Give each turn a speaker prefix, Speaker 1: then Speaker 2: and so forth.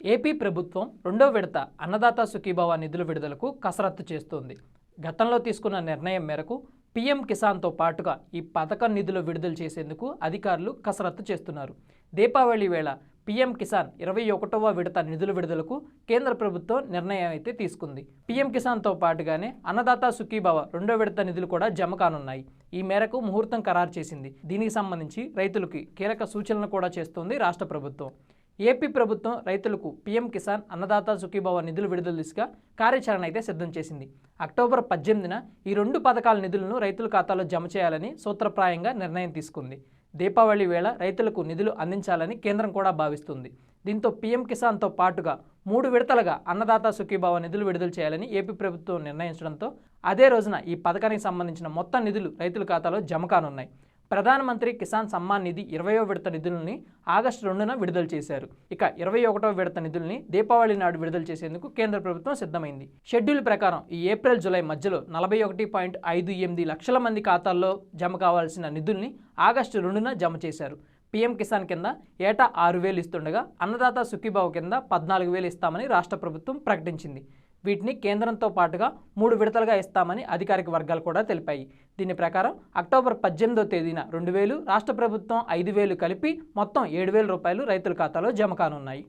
Speaker 1: AP ప్రభుత్వం రెండో విడత అన్నదాత సుఖీభావ నిధుల విడుదలకు కసరత్తు చేస్తోంది. గతంలో తీసుకున్న నిర్ణయం మేరకు పీఎం కిసాన్తో పాటుగా ఈ పథకం నిధులు విడుదల చేసేందుకు అధికారులు కసరత్తు చేస్తున్నారు. దీపావళి వేళ పీఎం కిసాన్ ఇరవై ఒకటవ విడత నిధుల విడుదలకు కేంద్ర ప్రభుత్వం నిర్ణయం అయితే తీసుకుంది. పీఎం కిసాన్తో పాటుగానే అన్నదాత సుఖీభావ రెండో విడత నిధులు కూడా జమ కానున్నాయి. ఈ మేరకు ముహూర్తం ఖరారు చేసింది. దీనికి సంబంధించి రైతులకి కీలక సూచనలు కూడా చేస్తోంది రాష్ట్ర ప్రభుత్వం. ఏపీ ప్రభుత్వం రైతులకు పీఎం కిసాన్ అన్నదాత సుఖీభావ నిధులు విడుదల దిశగా కార్యాచరణ అయితే సిద్ధం చేసింది. అక్టోబర్ పద్దెనిమిదిన ఈ రెండు పథకాల నిధులను రైతుల ఖాతాలో జమ చేయాలని సూత్రప్రాయంగా నిర్ణయం తీసుకుంది. దీపావళి వేళ రైతులకు నిధులు అందించాలని కేంద్రం కూడా భావిస్తుంది. దీంతో పీఎం కిసాన్తో పాటుగా మూడు విడతలుగా అన్నదాత సుఖీభావ నిధులు విడుదల చేయాలని ఏపీ ప్రభుత్వం నిర్ణయించడంతో అదే రోజున ఈ పథకానికి సంబంధించిన మొత్తం నిధులు రైతుల ఖాతాలో జమ కానున్నాయి. ప్రధానమంత్రి కిసాన్ సమ్మాన్ నిధి ఇరవయో విడత నిధులని ఆగస్టు రెండున విడుదల చేశారు. ఇక ఇరవై ఒకటో విడత నిధుల్ని దీపావళి నాడు విడుదల చేసేందుకు కేంద్ర ప్రభుత్వం సిద్ధమైంది. షెడ్యూల్ ప్రకారం ఈ ఏప్రిల్ జూలై మధ్యలో నలభై ఒకటి పాయింట్ ఐదు ఎనిమిది లక్షల మంది ఖాతాల్లో జమ కావాల్సిన నిధుల్ని ఆగస్టు రెండున జమ చేశారు. పీఎం కిసాన్ కింద ఏటా ఆరు వేలు ఇస్తుండగా అన్నదాత సుఖీబాబు కింద పద్నాలుగు వేలు ఇస్తామని రాష్ట్ర ప్రభుత్వం ప్రకటించింది. వీటిని కేంద్రంతో పాటుగా మూడు విడతలుగా ఇస్తామని అధికారిక వర్గాలు కూడా తెలిపాయి. దీని ప్రకారం అక్టోబర్ పద్దెనిమిదో తేదీన రెండు వేలు రాష్ట్ర ప్రభుత్వం ఐదు వేలు కలిపి మొత్తం ఏడు వేల రూపాయలు రైతుల ఖాతాలో జమ కానున్నాయి.